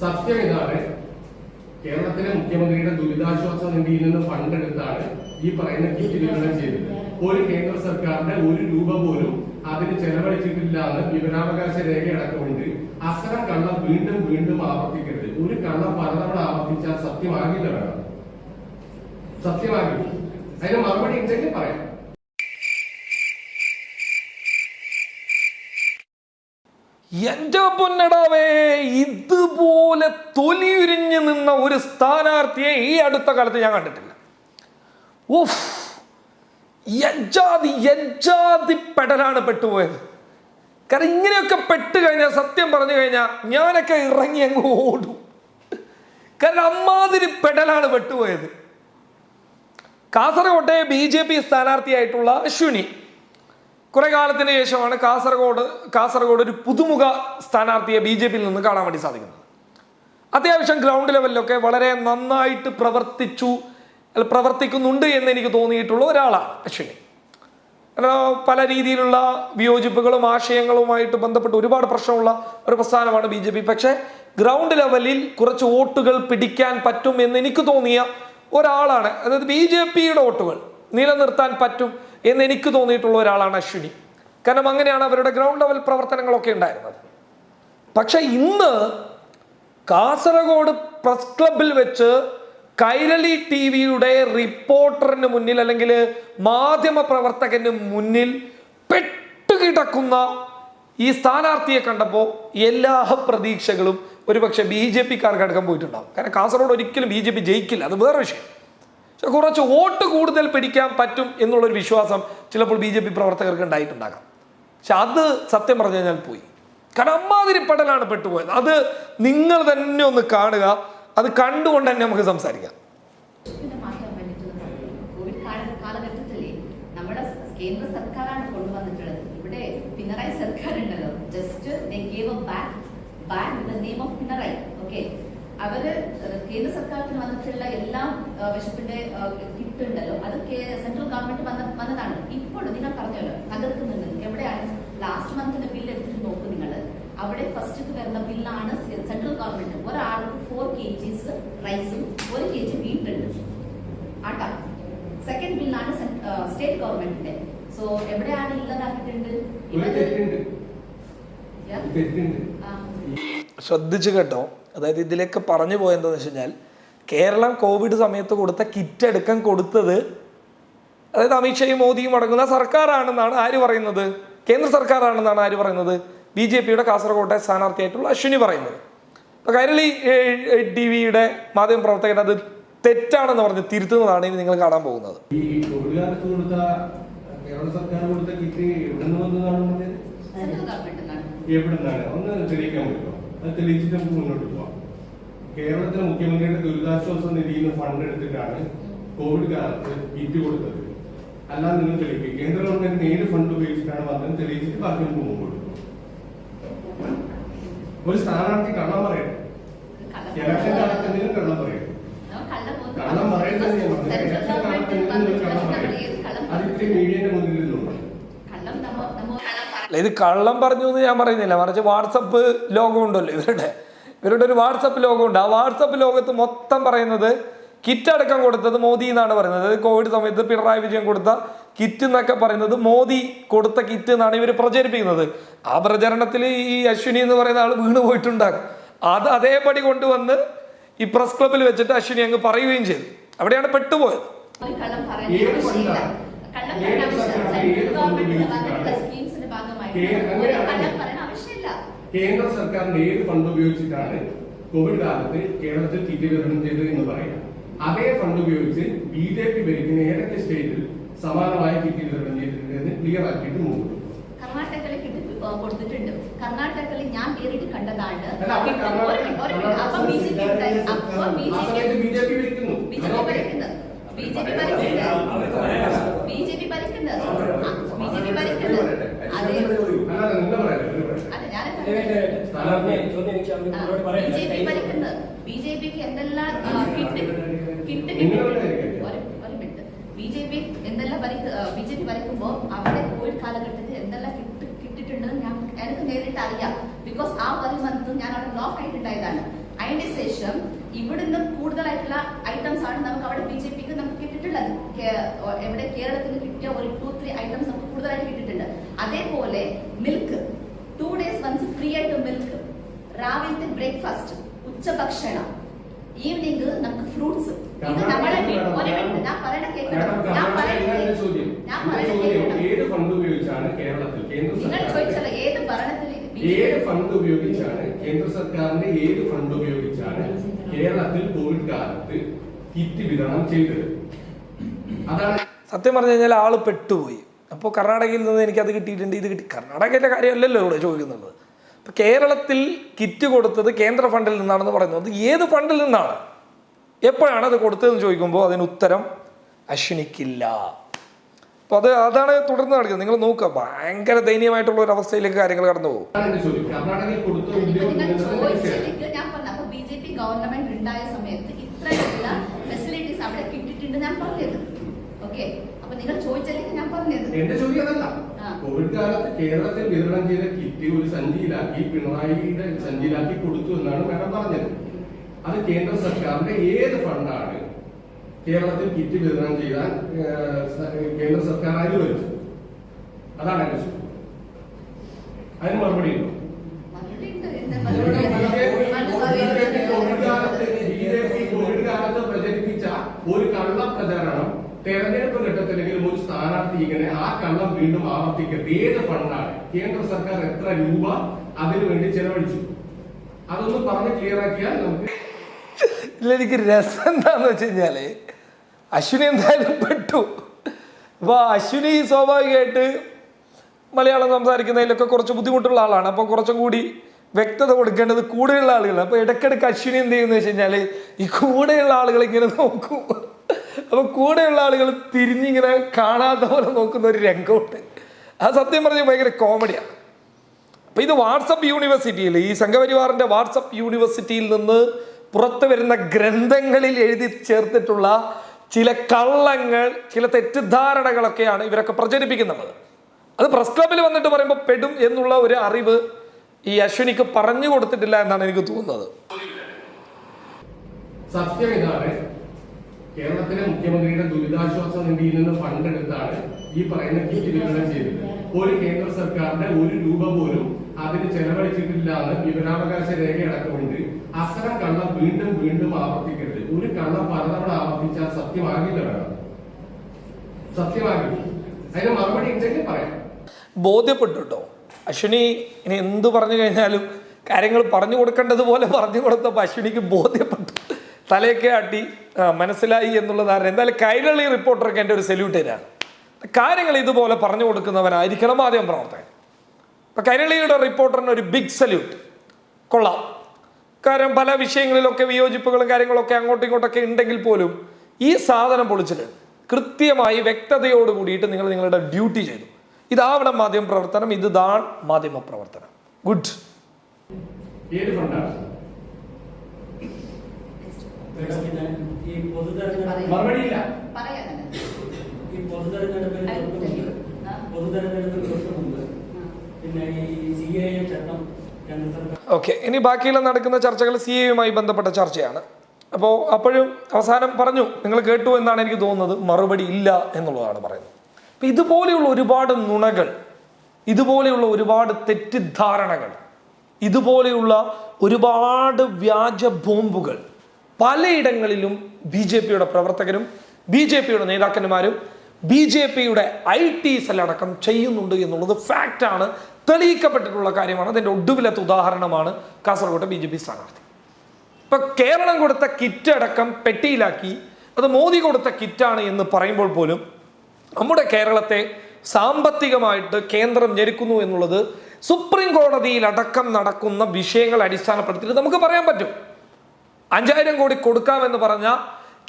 സത്യം ഇതാണ് കേരളത്തിലെ മുഖ്യമന്ത്രിയുടെ ദുരിതാശ്വാസ നിധിയിൽ നിന്ന് ഫണ്ട് എടുത്താണ് ഈ പറയുന്ന കിറ്റ് വിതരണം ചെയ്തത്. ഒരു കേന്ദ്ര സർക്കാരിന്റെ ഒരു രൂപ പോലും അതിന് ചെലവഴിച്ചിട്ടില്ല എന്ന് വിവരാവകാശ രേഖ അടക്കമുണ്ട് അത്തരം കള്ളം വീണ്ടും വീണ്ടും ആവർത്തിക്കരുത്. ഒരു കള്ളം പലതവണ ആവർത്തിച്ചാൽ സത്യമാകില്ല വേണം സത്യമാകില്ല. അതിന് മറുപടി ഉണ്ടെങ്കിൽ പറയാം. എന്റെ പൊന്നടാവേ ഇതുപോലെ തൊലിയുരിഞ്ഞു നിന്ന ഒരു സ്ഥാനാർത്ഥിയെ ഈ അടുത്ത കാലത്ത് ഞാൻ കണ്ടിട്ടില്ല. ഉഫ് യജാതി യജാതി പെടലാണ് പെട്ടുപോയത്. കാരണം ഇങ്ങനെയൊക്കെ പെട്ട് കഴിഞ്ഞാൽ സത്യം പറഞ്ഞു കഴിഞ്ഞാൽ ഞാനൊക്കെ ഇറങ്ങി അങ്ങ് ഓടും. കാരണം അമ്മാതിരി പെടലാണ് പെട്ടുപോയത്. കാസർകോട്ടെ ബി ജെ പി സ്ഥാനാർത്ഥിയായിട്ടുള്ള അശ്വിനി. കുറെ കാലത്തിന് ശേഷമാണ് കാസർഗോഡ് കാസർഗോഡ് ഒരു പുതുമുഖ സ്ഥാനാർത്ഥിയെ ബി ജെ പിയിൽ നിന്ന് കാണാൻ വേണ്ടി സാധിക്കുന്നത്. അത്യാവശ്യം ഗ്രൗണ്ട് ലെവലിലൊക്കെ വളരെ നന്നായിട്ട് പ്രവർത്തിച്ചു പ്രവർത്തിക്കുന്നുണ്ട് എന്ന് എനിക്ക് തോന്നിയിട്ടുള്ള ഒരാളാണ് അശ്വിനി. പല രീതിയിലുള്ള വിയോജിപ്പുകളും ആശയങ്ങളുമായിട്ട് ബന്ധപ്പെട്ട് ഒരുപാട് പ്രശ്നമുള്ള ഒരു പ്രസ്ഥാനമാണ് ബി ജെ പി. പക്ഷേ ഗ്രൗണ്ട് ലെവലിൽ കുറച്ച് വോട്ടുകൾ പിടിക്കാൻ പറ്റും എന്ന് എനിക്ക് തോന്നിയ ഒരാളാണ്. അതായത് ബി ജെ പിയുടെ വോട്ടുകൾ നിലനിർത്താൻ പറ്റും എന്ന് എനിക്ക് തോന്നിയിട്ടുള്ള ഒരാളാണ് അശ്വിനി. കാരണം അങ്ങനെയാണ് അവരുടെ ഗ്രൗണ്ട് ലെവൽ പ്രവർത്തനങ്ങളൊക്കെ ഉണ്ടായിരുന്നത്. പക്ഷെ ഇന്ന് കാസർഗോഡ് പ്രസ് ക്ലബിൽ വെച്ച് കൈരളി ടി വിയുടെ റിപ്പോർട്ടറിന് മുന്നിൽ അല്ലെങ്കിൽ മാധ്യമ പ്രവർത്തകന് മുന്നിൽ പെട്ടുകിടക്കുന്ന ഈ സ്ഥാനാർത്ഥിയെ കണ്ടപ്പോൾ എല്ലാ പ്രതീക്ഷകളും ഒരുപക്ഷെ ബി ജെ പിക്കാർക്ക് അടക്കം പോയിട്ടുണ്ടാവും. കാരണം കാസർഗോഡ് ഒരിക്കലും ബി ജെ പി ജയിക്കില്ല. അത് വേറെ വിഷയം. പക്ഷെ കുറച്ച് വോട്ട് കൂടുതൽ പിടിക്കാൻ പറ്റും എന്നുള്ളൊരു വിശ്വാസം ചിലപ്പോൾ ബി ജെ പി പ്രവർത്തകർക്ക് ഉണ്ടായിട്ടുണ്ടാകാം. പക്ഷെ അത് സത്യം പറഞ്ഞു കഴിഞ്ഞാൽ പോയി. കാരണം അമ്മാതിരി പടലാണ് പെട്ടുപോയത്. അത് നിങ്ങൾ തന്നെ ഒന്ന് കാണുക. അത് കണ്ടുകൊണ്ട് തന്നെ നമുക്ക് സംസാരിക്കാം. കേന്ദ്ര സർക്കാരാണ് കൊണ്ടുവന്നിട്ടുള്ളത്. ഇവിടെ പിണറായി സർക്കാർ ഉണ്ടല്ലോ just gave back back the name of Pinarayi. Okay അവർ കേന്ദ്ര സർക്കാരിന് വന്നിട്ടുള്ള എല്ലാം വിശപ്പിന്റെ കിട്ടുണ്ടല്ലോ. അത് സെൻട്രൽ ഗവൺമെന്റ് വന്ന വന്നതാണ്. ഇപ്പോൾ നിങ്ങൾ പറഞ്ഞല്ലോ തകർക്കുന്നുണ്ട് എവിടെയാണ്? ലാസ്റ്റ് മന്തിന്റെ ബില്ല് എടുത്തിട്ട് നോക്കും നിങ്ങൾ. അവിടെ ഫസ്റ്റ് വരുന്ന ബില്ലാണ് സെൻട്രൽ ഗവൺമെന്റ്. ഒരാൾക്ക് ഫോർ കെ ജിസ് റൈസും ഒരു കെ ജി വീട്ടുണ്ട് ആട്ടാ. സെക്കൻഡ് ബില്ലാണ് സ്റ്റേറ്റ് ഗവൺമെന്റിന്റെ. സോ എവിടെയാണ് ഇല്ലാതാക്കിയിട്ടുണ്ട്. ശ്രദ്ധിച്ചു കേട്ടോ. അതായത് ഇതിലേക്ക് പറഞ്ഞു പോയെന്താന്ന് വെച്ച് കഴിഞ്ഞാൽ കേരളം കോവിഡ് സമയത്ത് കൊടുത്ത കിറ്റ് എടുക്കാൻ കൊടുത്തത് അതായത് അമിത്ഷായും മോദിയും അടങ്ങുന്ന സർക്കാരാണെന്നാണ് ആര് പറയുന്നത്? കേന്ദ്ര സർക്കാരാണെന്നാണ് ആര് പറയുന്നത്? ബി ജെ പിയുടെ കാസർകോട്ടെ സ്ഥാനാർത്ഥിയായിട്ടുള്ള അശ്വിനി പറയുന്നത്. അപ്പൊ കൈരളി ടി വിയുടെ മാധ്യമ പ്രവർത്തകൻ അത് തെറ്റാണെന്ന് പറഞ്ഞ് തിരുത്തുന്നതാണ് ഇനി നിങ്ങൾ കാണാൻ പോകുന്നത്. ഈ കൊടുത്ത കേരള സർക്കാർ കൊടുത്ത കിറ്റ് എവിടെ നിന്ന് വന്നതാണ് പറഞ്ഞത്? സെൻട്രൽ ഗവൺമെന്റ് എന്നാണ് എവിടെ നിന്നാണ് ഒന്ന് തെളിയിക്കാൻ പറ്റുമോ? അത് തെളിയിച്ചിട്ട് നമുക്ക് മുന്നോട്ട് പോവാം. കേരളത്തിലെ മുഖ്യമന്ത്രിയുടെ ദുരിതാശ്വാസ നിധിയിൽ നിന്ന് ഫണ്ട് എടുത്തിട്ടാണ് കോവിഡ് കാലത്ത് കിറ്റ് കൊടുത്തത്. അല്ലാതെ നിങ്ങൾ തെളിയിക്കുക കേന്ദ്ര ഗവൺമെന്റ് നേരിട്ട് ഫണ്ട് ഉപയോഗിച്ചിട്ടാണ് വന്നത് തെളിയിച്ചിട്ട് ബാക്കി നമുക്ക് മുമ്പോട്ട് ഒരു സ്ഥാനാർത്ഥി കള്ളം പറയട്ടെ. ഇലക്ഷൻ കാലത്ത് എന്തെങ്കിലും കള്ളം പറയട്ടെ. കള്ളം പറയുന്നത് അത് ഇത്രയും മീഡിയന്റെ മുന്നിൽ നിന്നുണ്ട്. അല്ല ഇത് കള്ളം പറഞ്ഞു എന്ന് ഞാൻ പറയുന്നില്ല. മറിച്ച് വാട്സപ്പ് ലോകം ഉണ്ടല്ലോ ഇവരുടെ. ഇവരുടെ ഒരു വാട്സപ്പ് ലോകം ഉണ്ട് ആ വാട്സപ്പ് ലോകത്ത് മൊത്തം പറയുന്നത് കിറ്റ് അടക്കം കൊടുത്തത് മോദി എന്നാണ് പറയുന്നത്. അതായത് കോവിഡ് സമയത്ത് പിണറായി വിജയൻ കൊടുത്ത കിറ്റ് എന്നൊക്കെ പറയുന്നത് മോദി കൊടുത്ത കിറ്റ് എന്നാണ് ഇവർ പ്രചരിപ്പിക്കുന്നത്. ആ പ്രചരണത്തിൽ ഈ അശ്വിനി എന്ന് പറയുന്ന ആൾ വീണ് പോയിട്ടുണ്ടാകും. അത് അതേപടി കൊണ്ടുവന്ന് ഈ പ്രസ് ക്ലബിൽ വെച്ചിട്ട് അശ്വിനി അങ്ങ് പറയുകയും ചെയ്തു. അവിടെയാണ് പെട്ടുപോയത്. കേന്ദ്ര സർക്കാർ ഏത് ഫണ്ട് ഉപയോഗിച്ചിട്ടാണ് കോവിഡ് കാലത്ത് കേരളത്തിൽ കിറ്റ് വിതരണം ചെയ്തത് എന്ന് പറയാം. അതേ ഫണ്ട് ഉപയോഗിച്ച് ബി ജെ പി ഭരിക്കുന്ന ഏതൊക്കെ സ്റ്റേറ്റിൽ സമാനമായ കിറ്റ് വിതരണം ചെയ്തിട്ടുണ്ട് എന്ന് ക്ലിയർ ആക്കിയിട്ട് മുമ്പ്. കർണാടകയിൽ കിട്ടി കൊടുത്തിട്ടുണ്ട്. കർണാടകയിൽ ഞാൻ നേരിട്ട് കണ്ടതാണ്. B J P. ഭരിക്കുന്നത്. ബി ജെ പി ഭരിക്കുന്നത്. ബി ജെ പി ഭരിക്കുന്നത്. അതെ. നിങ്ങൾ സ്ഥാനാർത്ഥി ബി ജെ പിക്ക് എന്തെല്ലാം കിറ്റ് കിട്ടി ഒരു മിനിറ്റ്. ബി ജെ പി എന്തെല്ലാം ബി ജെ പി ഭരിക്കുമ്പോൾ അവിടെ കോവിഡ് കാലഘട്ടത്തിൽ എന്തെല്ലാം കിട്ട് കിട്ടിയിട്ടുണ്ടെന്ന് ഞാൻ എനിക്ക് നേരിട്ട് അറിയാം. ബിക്കോസ് ആ ഒരു ഞാൻ അവിടെ ലോക്ക് ആയിട്ടുണ്ടായതാണ്. പോയതിന് ശേഷം ഇവിടുന്ന് കൂടുതലായിട്ടുള്ള ഐറ്റംസ് ആണ് നമുക്ക് അവിടെ ബി ജെ പിക്ക് നമുക്ക് കിട്ടിയിട്ടുള്ളത്. എവിടെ കേരളത്തിൽ കിട്ടിയ ഒരു ടു ത്രീ ഐറ്റംസ് കൂടുതലായിട്ട് കിട്ടിയിട്ടുണ്ട്. അതേപോലെ milk two days once free ആയിട്ട് മിൽക്ക് രാവിലത്തെ ബ്രേക്ക്ഫാസ്റ്റ് ഉച്ചഭക്ഷണം ഈവനിങ് നമുക്ക് ഫ്രൂട്ട്സ് ഇത് നമ്മളെ ഒരു മിനിറ്റ് ഞാൻ പറയണ കേൾക്കണം ഞാൻ ചോദ്യം. ഞാൻ പറയുന്നത് പറയണ ഏത് ഫണ്ട് ഉപയോഗിച്ചാണ് കേരളത്തിൽ കേന്ദ്ര നിങ്ങൾ ചോദിച്ചല്ലോ ഏത് ഭരണത്തിൽ ഏത് ഫണ്ട് ഉപയോഗിച്ചാണ് കേന്ദ്ര സർക്കാരിന്റെ ഏത് ഫണ്ട് ഉപയോഗിച്ചാണ് കേരളത്തിൽ കോവിഡ് കാലത്ത് കിറ്റ് വിതരണം ചെയ്തത്? അതാണ് സത്യം പറഞ്ഞു കഴിഞ്ഞാൽ ആൾ പെട്ടുപോയി. അപ്പോൾ കർണാടകയിൽ നിന്ന് എനിക്ക് അത് കിട്ടിയിട്ടുണ്ട് ഇത് കിട്ടി. കർണാടകയിലെ കാര്യമല്ലല്ലോ ഇവിടെ ചോദിക്കുന്നുള്ളത് അപ്പോൾ കേരളത്തിൽ കിറ്റ് കൊടുത്തത് കേന്ദ്ര ഫണ്ടിൽ നിന്നാണെന്ന് പറയുന്നത്. ഏത് ഫണ്ടിൽ നിന്നാണ്? എപ്പോഴാണ് അത് കൊടുത്തതെന്ന് ചോദിക്കുമ്പോൾ അതിന് ഉത്തരം അശ്വിനിക്കില്ല. അപ്പൊ അത് അതാണ് തുടർന്ന് നടക്കുന്നത്. നിങ്ങൾ നോക്കുക ഭയങ്കര ദയനീയമായിട്ടുള്ള ഒരു അവസ്ഥയിലേക്ക് കാര്യങ്ങൾ കടന്നു പോകും. ഗവൺമെന്റ് ഉണ്ടായ സമയത്ത് ഇത്രയുള്ള ഫെസിലിറ്റീസ് അവിടെ കിട്ടിയിട്ടുണ്ട് ഞാൻ പറഞ്ഞത്. ഓക്കെ. അപ്പൊ നിങ്ങൾ ചോദിച്ചല്ലെങ്കിൽ ഞാൻ പറഞ്ഞത് എന്റെ ചോദ്യം അതല്ല. കോവിഡ് കാലത്ത് കേരളത്തിൽ വിതരണം ചെയ്ത കിറ്റ് ഒരു സഞ്ചിയിലാക്കി പിണറായിയുടെ സഞ്ചിയിലാക്കി കൊടുത്തു എന്നാണ് മാഡം പറഞ്ഞത്. അത് കേന്ദ്ര സർക്കാരിന്റെ ഏത് ഫണ്ടാണ് കേരളത്തിൽ കിറ്റ് വിതരണം ചെയ്യാൻ കേന്ദ്ര സർക്കാർ അനുവദിച്ചത് അതാണ് എന്റെ ചോദ്യം. അതിന് മറുപടി ഉണ്ടോ? കോവിഡ്? കാലത്ത് പ്രചരിപ്പിച്ച ഒരു കള്ള പ്രചരണം തെരഞ്ഞെടുപ്പ് സ്ഥാനാർത്ഥി ഇങ്ങനെ ആ കള്ളം വീണ്ടും ആവർത്തിക്കരുത്. ഏത് ഫണ്ടാണ്? കേന്ദ്ര സർക്കാർ എത്ര രൂപ അതിനു വേണ്ടി ചെലവഴിച്ചു? അതൊന്ന് പറഞ്ഞ് ക്ലിയർ ആക്കിയാൽ നമുക്ക് ഇല്ല എനിക്ക് രസം എന്താന്ന് വെച്ച് കഴിഞ്ഞാൽ അശ്വിനി എന്തായാലും പെട്ടു. അപ്പൊ അശ്വിനി സ്വാഭാവികമായിട്ട് മലയാളം സംസാരിക്കുന്നതിലൊക്കെ കുറച്ച് ബുദ്ധിമുട്ടുള്ള ആളാണ്. അപ്പോൾ കുറച്ചും കൂടി വ്യക്തത കൊടുക്കേണ്ടത് കൂടെയുള്ള ആളുകൾ അപ്പോൾ ഇടയ്ക്കിടയ്ക്ക് അശ്വിനി എന്ത് ചെയ്യുന്നത് വെച്ച് കഴിഞ്ഞാൽ ഈ കൂടെയുള്ള ആളുകൾ ഇങ്ങനെ നോക്കും. അപ്പോൾ കൂടെയുള്ള ആളുകൾ തിരിഞ്ഞിങ്ങനെ കാണാത്ത പോലെ നോക്കുന്ന ഒരു രംഗമുണ്ട്. ആ സത്യം പറഞ്ഞാൽ ഭയങ്കര കോമഡിയാണ് അപ്പൊ ഇത് വാട്സപ്പ് യൂണിവേഴ്സിറ്റിയിൽ ഈ സംഘപരിവാറിന്റെ വാട്സപ്പ് യൂണിവേഴ്സിറ്റിയിൽ നിന്ന് പുറത്തു വരുന്ന ഗ്രന്ഥങ്ങളിൽ എഴുതി ചേർത്തിട്ടുള്ള ചില കള്ളങ്ങൾ ചില തെറ്റിദ്ധാരണകളൊക്കെയാണ് ഇവരൊക്കെ പ്രചരിപ്പിക്കുന്നത്. അത് പ്രസ് ക്ലബിൽ വന്നിട്ട് പറയുമ്പോൾ പെടും എന്നുള്ള ഒരു അറിവ് ഈ അശ്വിനിക്ക് പറഞ്ഞു കൊടുത്തിട്ടില്ല എന്നാണ് എനിക്ക് തോന്നുന്നത്. സത്യം ഇതാണ്. കേരളത്തിലെ മുഖ്യമന്ത്രിയുടെ ദുരിതാശ്വാസ നിധിയിൽ നിന്ന് ഫണ്ട് എടുത്താണ് ഈ പറയുന്ന കിറ്റ് വിതരണം ചെയ്തത്. ഒരു കേന്ദ്ര സർക്കാരിന്റെ ഒരു രൂപ പോലും അതിന് ചെലവഴിച്ചിട്ടില്ല എന്ന് വിവരാവകാശ രേഖയടക്കമുണ്ട് അത്തരം കള്ളം വീണ്ടും വീണ്ടും ആവർത്തിക്കരുത്. ഒരു കള്ളം പലതവണ ആവർത്തിച്ചാൽ സത്യമാകില്ല വേണം സത്യമാകില്ല. അതിന് മറുപടി ഉണ്ടെങ്കിൽ പറയാം. ബോധ്യപ്പെട്ടുട്ടോ? അശ്വിനി ഇനി എന്ത് പറഞ്ഞു കഴിഞ്ഞാലും കാര്യങ്ങൾ പറഞ്ഞു കൊടുക്കേണ്ടതുപോലെ പറഞ്ഞു കൊടുത്തപ്പോൾ അശ്വിനിക്ക് ബോധ്യപ്പെട്ടു തലയൊക്കെ ആട്ടി മനസ്സിലായി എന്നുള്ള ധാരണ എന്തായാലും കൈരളി റിപ്പോർട്ടർക്ക് എന്റെ ഒരു സല്യൂട്ട് തരാണ്. കാര്യങ്ങൾ ഇതുപോലെ പറഞ്ഞു കൊടുക്കുന്നവനായിരിക്കണം മാധ്യമ പ്രവർത്തകൻ. ഇപ്പം കൈരളിയുടെ റിപ്പോർട്ടറിന് ഒരു ബിഗ് സല്യൂട്ട് കൊള്ളാം. കാരണം പല വിഷയങ്ങളിലൊക്കെ വിയോജിപ്പുകളും കാര്യങ്ങളൊക്കെ അങ്ങോട്ടും ഇങ്ങോട്ടൊക്കെ ഉണ്ടെങ്കിൽ പോലും ഈ സാധനം പൊളിച്ചിട്ട് കൃത്യമായി വ്യക്തതയോട് കൂടിയിട്ട് നിങ്ങൾ നിങ്ങളുടെ ഡ്യൂട്ടി ചെയ്തു. ഇതാവണം മാധ്യമ പ്രവർത്തനം ഇത് മാധ്യമ പ്രവർത്തനം ഗുഡ് ഈ പൊതുതെരഞ്ഞെടുപ്പ് മറുപടിയില്ല പറയാം തന്നെ. ഈ പൊതുതെരഞ്ഞെടുപ്പിന് തൊട്ട് മുമ്പ് ആ. പൊതുതെരഞ്ഞെടുപ്പിന് തൊട്ട് മുമ്പ് ആ. പിന്നെ ഈ സി എ എ ചട്ടം ഓക്കെ ഇനി ബാക്കിയുള്ള നടക്കുന്ന ചർച്ചകൾ സി എയുമായി ബന്ധപ്പെട്ട ചർച്ചയാണ് അപ്പോൾ അപ്പോഴും അവസാനം പറഞ്ഞു നിങ്ങൾ കേട്ടു എന്നാണ് എനിക്ക് തോന്നുന്നത് മറുപടി ഇല്ല എന്നുള്ളതാണ് പറയുന്നത് അപ്പം ഇതുപോലെയുള്ള ഒരുപാട് നുണകൾ ഇതുപോലെയുള്ള ഒരുപാട് തെറ്റിദ്ധാരണകൾ ഇതുപോലെയുള്ള ഒരുപാട് വ്യാജ ബോംബുകൾ പലയിടങ്ങളിലും ബി ജെ പിയുടെ പ്രവർത്തകരും ബി ജെ പിയുടെ നേതാക്കന്മാരും ബി ജെ പിയുടെ ഐ ടി സെല്ലടക്കം ചെയ്യുന്നുണ്ട് എന്നുള്ളത് ഫാക്റ്റാണ് തെളിയിക്കപ്പെട്ടിട്ടുള്ള കാര്യമാണ്. അതിന്റെ ഒടുവിലത്തെ ഉദാഹരണമാണ് കാസർഗോട്ടെ ബി ജെ പി സ്ഥാനാർത്ഥി. ഇപ്പൊ കേരളം കൊടുത്ത കിറ്റ് അടക്കം പെട്ടിയിലാക്കി അത് മോദി കൊടുത്ത കിറ്റാണ് എന്ന് പറയുമ്പോൾ പോലും നമ്മുടെ കേരളത്തെ സാമ്പത്തികമായിട്ട് കേന്ദ്രം ഞെരുക്കുന്നു എന്നുള്ളത് സുപ്രീം കോടതിയിൽ അടക്കം നടക്കുന്ന വിഷയങ്ങൾ അടിസ്ഥാനപ്പെടുത്തിയിട്ട് നമുക്ക് പറയാൻ പറ്റും. അഞ്ചായിരം കോടി കൊടുക്കാമെന്ന് പറഞ്ഞ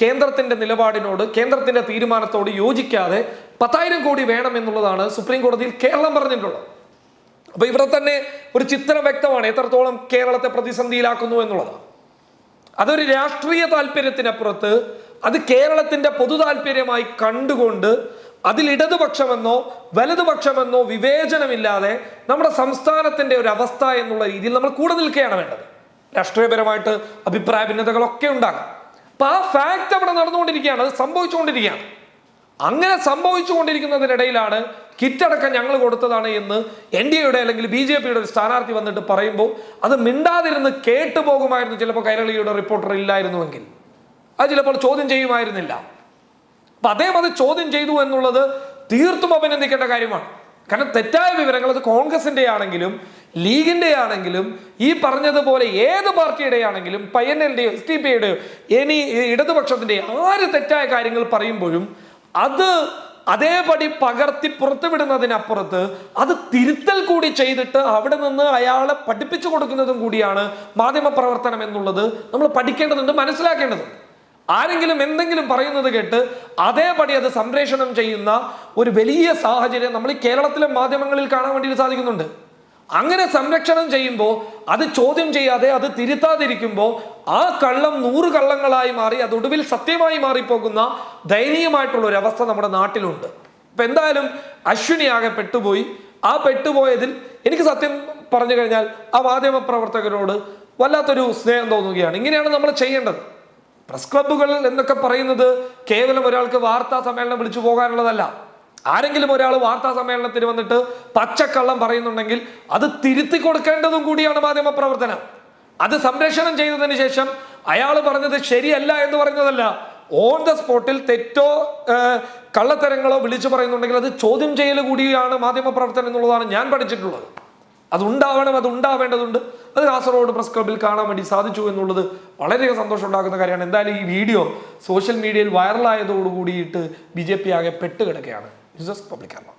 കേന്ദ്രത്തിന്റെ നിലപാടിനോട് കേന്ദ്രത്തിന്റെ തീരുമാനത്തോട് യോജിക്കാതെ പത്തായിരം കോടി വേണം എന്നുള്ളതാണ് സുപ്രീം കോടതിയിൽ കേരളം പറഞ്ഞിട്ടുള്ളത്. അപ്പൊ ഇവിടെ തന്നെ ഒരു ചിത്രം വ്യക്തമാണ് എത്രത്തോളം കേരളത്തെ പ്രതിസന്ധിയിലാക്കുന്നു എന്നുള്ളതാണ് അതൊരു രാഷ്ട്രീയ താല്പര്യത്തിനപ്പുറത്ത് അത് കേരളത്തിന്റെ പൊതു താല്പര്യമായി കണ്ടുകൊണ്ട് അതിൽ ഇടതുപക്ഷമെന്നോ വലതുപക്ഷമെന്നോ വിവേചനമില്ലാതെ നമ്മുടെ സംസ്ഥാനത്തിന്റെ ഒരു അവസ്ഥ എന്നുള്ള രീതിയിൽ നമ്മൾ കൂടെ നിൽക്കുകയാണ് വേണ്ടത്. രാഷ്ട്രീയപരമായിട്ട് അഭിപ്രായ ഭിന്നതകളൊക്കെ ഉണ്ടാകാം. അപ്പൊ ആ ഫാക്ട് അവിടെ നടന്നുകൊണ്ടിരിക്കുകയാണ്. അത് സംഭവിച്ചുകൊണ്ടിരിക്കുകയാണ്. അങ്ങനെ സംഭവിച്ചുകൊണ്ടിരിക്കുന്നതിനിടയിലാണ് കിറ്റടക്കം ഞങ്ങൾ കൊടുത്തതാണ് എന്ന് എൻ ഡി എയുടെ അല്ലെങ്കിൽ ബി ജെ പിയുടെ ഒരു സ്ഥാനാർത്ഥി വന്നിട്ട് പറയുമ്പോൾ അത് മിണ്ടാതിരുന്ന് കേട്ടു പോകുമായിരുന്നു ചിലപ്പോൾ കൈരളിയുടെ റിപ്പോർട്ടർ ഇല്ലായിരുന്നുവെങ്കിൽ. അത് ചിലപ്പോൾ ചോദ്യം ചെയ്യുമായിരുന്നില്ല. അപ്പൊ അദ്ദേഹം അത് ചോദ്യം ചെയ്തു എന്നുള്ളത് തീർത്തും അഭിനന്ദിക്കേണ്ട കാര്യമാണ്. കാരണം തെറ്റായ വിവരങ്ങൾ അത് കോൺഗ്രസിന്റെ ആണെങ്കിലും ലീഗിന്റെ ആണെങ്കിലും ഈ പറഞ്ഞതുപോലെ ഏത് പാർട്ടിയുടെ ആണെങ്കിലും പയ്യന്നലിന്റെയോ എസ് ടി പിയുടെയോ ഇനി ഇടതുപക്ഷത്തിന്റെ ആര് തെറ്റായ കാര്യങ്ങൾ പറയുമ്പോഴും അത് അതേപടി പകർത്തി പുറത്തുവിടുന്നതിനപ്പുറത്ത് അത് തിരുത്തൽ കൂടി ചെയ്തിട്ട് അവിടെ നിന്ന് അയാളെ പഠിപ്പിച്ചു കൊടുക്കുന്നതും കൂടിയാണ് മാധ്യമ പ്രവർത്തനം എന്നുള്ളത് നമ്മൾ പഠിക്കേണ്ടതുണ്ട് മനസ്സിലാക്കേണ്ടതുണ്ട്. ആരെങ്കിലും എന്തെങ്കിലും പറയുന്നത് കേട്ട് അതേപടി അത് സംപ്രേഷണം ചെയ്യുന്ന ഒരു വലിയ സാഹചര്യം നമ്മൾ ഈ കേരളത്തിലെ മാധ്യമങ്ങളിൽ കാണാൻ വേണ്ടി സാധിക്കുന്നുണ്ട്. അങ്ങനെ സംരക്ഷണം ചെയ്യുമ്പോൾ അത് ചോദ്യം ചെയ്യാതെ അത് തിരുത്താതിരിക്കുമ്പോൾ ആ കള്ളം നൂറ് കള്ളങ്ങളായി മാറി അത് ഒടുവിൽ സത്യമായി മാറിപ്പോകുന്ന ദയനീയമായിട്ടുള്ള ഒരു അവസ്ഥ നമ്മുടെ നാട്ടിലുണ്ട്. ഇപ്പം എന്തായാലും അശ്വിനി ആകെ പെട്ടുപോയി. ആ പെട്ടുപോയതിൽ എനിക്ക് സത്യം പറഞ്ഞു കഴിഞ്ഞാൽ ആ മാധ്യമ പ്രവർത്തകരോട് വല്ലാത്തൊരു സ്നേഹം തോന്നുകയാണ്. ഇങ്ങനെയാണ് നമ്മൾ ചെയ്യേണ്ടത്. പ്രസ് ക്ലബ്ബുകൾ എന്നൊക്കെ പറയുന്നത് കേവലം ഒരാൾക്ക് വാർത്താ സമ്മേളനം വിളിച്ചു പോകാനുള്ളതല്ല. ആരെങ്കിലും ഒരാൾ വാർത്താ സമ്മേളനത്തിന് വന്നിട്ട് പച്ചക്കള്ളം പറയുന്നുണ്ടെങ്കിൽ അത് തിരുത്തി കൊടുക്കേണ്ടതും കൂടിയാണ് മാധ്യമ പ്രവർത്തനം. അത് സംരക്ഷണം ചെയ്തതിന് ശേഷം അയാൾ പറഞ്ഞത് ശരിയല്ല എന്ന് പറഞ്ഞതല്ല ഓൺ ദ സ്പോട്ടിൽ തെറ്റോ കള്ളത്തരങ്ങളോ വിളിച്ചു പറയുന്നുണ്ടെങ്കിൽ അത് ചോദ്യം ചെയ്യൽ കൂടിയാണ് മാധ്യമ പ്രവർത്തനം എന്നുള്ളതാണ് ഞാൻ പഠിച്ചിട്ടുള്ളത്. അത് ഉണ്ടാവണം അത് ഉണ്ടാവേണ്ടതുണ്ട്. അത് കാസർഗോഡ് പ്രസ് ക്ലബിൽ കാണാൻ വേണ്ടി സാധിച്ചു എന്നുള്ളത് വളരെയധികം സന്തോഷം ഉണ്ടാക്കുന്ന കാര്യമാണ്. എന്തായാലും ഈ വീഡിയോ സോഷ്യൽ മീഡിയയിൽ വൈറലായതോടുകൂടിയിട്ട് ബി ജെ പി ആകെ പെട്ട് കിടക്കുകയാണ് ന്യൂസ് ഡെസ്ക് പബ്ലിക് കേരള